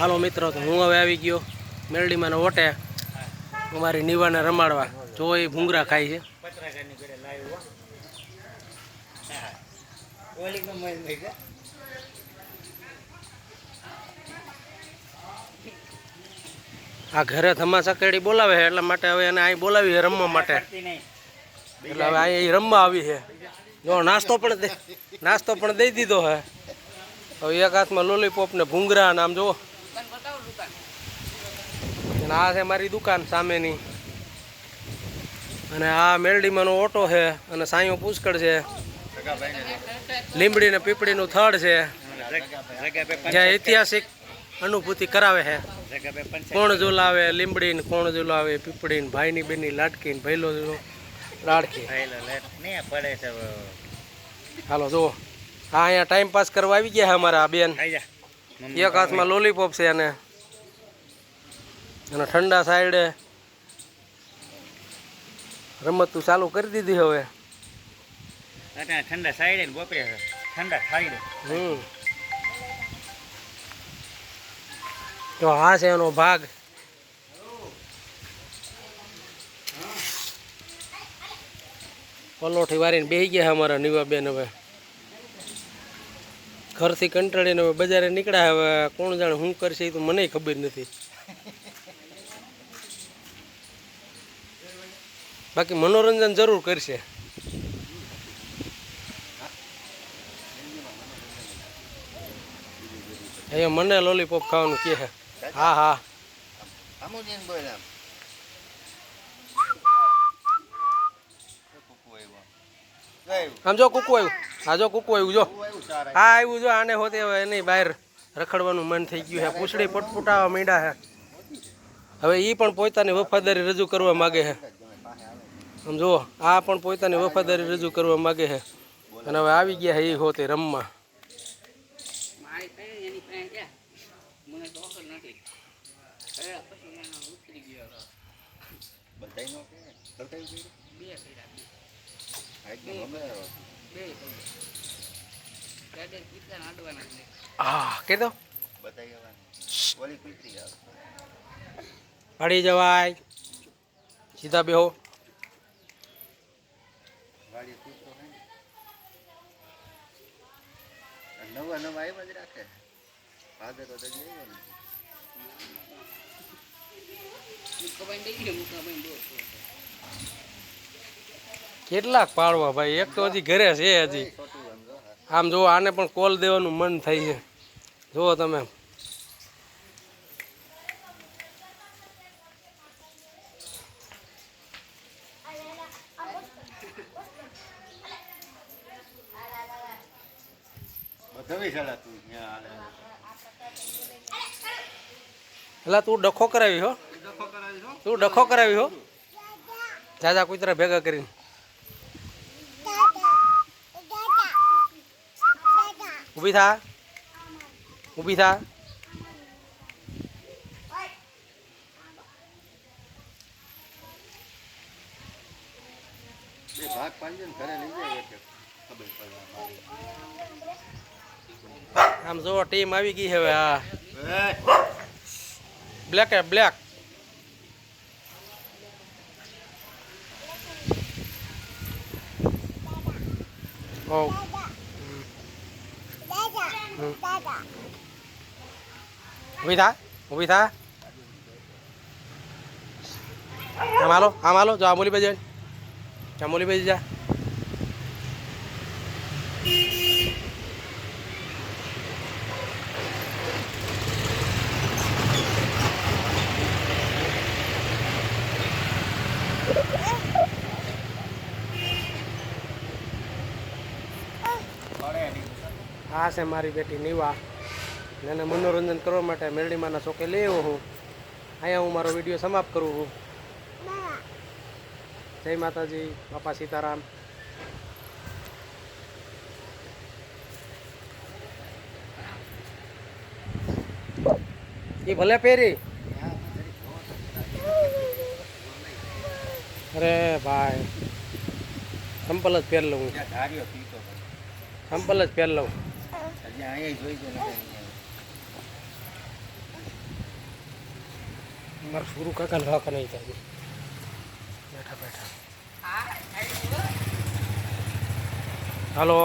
હાલો મિત્રો, તો હું હવે આવી ગયો મેરડીમાં ઓટે અમારી નીવાને રમાડવા જો એ ભૂંગરા ખાય છે હો. હા. આ ઘરે ધમા કેડી બોલાવે છે, એટલા માટે હવે એને અહીં બોલાવી છે રમવા માટે એટલે હવે અહીં રમવા આવી છે જો નાસ્તો પણ નાસ્તો પણ દઈ દીધો છે હવે એક હાથમાં લોલીપોપ ને ભૂંગરા નામ જુઓ અને આ છે મારી દુકાન સામેની. અને આ મેલડીમાંનો ઓટો છે અને સાંયો પુષ્કળ છે. લીમડી ને પીપળીનું થડ છે. જ્યાં ઐતિહાસિક અનુભૂતિ કરાવે છે. કોણ ઝુલાવે લીમડી ને કોણ ઝુલાવે પીપળી ને ભાઈની બેની લાટકી ને ભૈલો લાડકી. હાલો જુઓ. હા અહીંયા ટાઈમ પાસ કરવા આવી ગયા અમારા આ બેન એક હાથમાં લોલીપોપ છે અને અને ઠંડા સાઈડે રમતું ચાલુ કરી દીધી હવે. અત્યારે ઠંડા સાઈડે ને બપોરે ઠંડા સાઈડે. હમ. તો આ છે એનો ભાગ. પલોઠી વારીને બેસી ગયા છે અમારા નીવાબેન હવે. ઘરથી કંટાળીને હવે બજારે નીકળ્યા હવે કોણ જાણે શું કરશે એ તો મને ખબર નથી. બાકી મનોરંજન જરૂર કરશે. અહીંયા મને લોલીપોપ ખાવાનું કે હા હા. આમ. જો કૂકુ આવ્યું. હા જો કૂકુ આવ્યું જો. હા આવ્યું જો આને હોતે હવે એની બહાર રખડવાનું મન થઈ ગયું છે. પૂછડી પટપુટાવા માંડ્યા છે. હવે એ પણ પોતાની વફાદારી રજૂ કરવા માગે છે. આમ જુઓ આ પણ પોતાની વફાદારી રજૂ કરવા માગે છે. અને હવે આવી ગયા છે એ હોતે રમવા. પડી કે દો. પાડી જવાય. સીધા બેહો. નવા નવા આવ્યા જ રાખે. ફાધર તો જઈ આવ્યો ને. કેટલાક પાડવા ભાઈ? એક તો હજી ઘરે છે હજી. આમ જો. જુઓ આને પણ કોલ દેવાનું મન થાય છે. જુઓ તમે. શાળા તું. એટલે તું ડખો કરાવી હો તું ડખો કરાવી હો જાજા કુતરા ભેગા કરીને ઊભી થા ઊભી થા ભાગ પાડજો ઘરે લઈ જાય. ખબર પડે. આમ જો ટીમ આવી ગઈ હવે આ બ્લેક એ બ્લેક ઓ. ઊભી થા ઊભી થા. આમ હાલો આમ હાલો જો આમોલી બાજુ આમોલી બાજુ જા આ છે મારી બેટી નિવા. એને મનોરંજન કરવા માટે મેરડીમાંના ચોકે લઈ આવ્યો હું. અહીંયા હું મારો વીડિયો સમાપ્ત કરું છું. જય માતાજી બાપા સીતારામ. એ ભલે પહેરી. અરે ભાઈ સંપલ જ પહેર લઉં. સંપલ જ પહેર લઉં. મારે શરૂ કાકા લવા કરે બેઠા બેઠા. હાલો.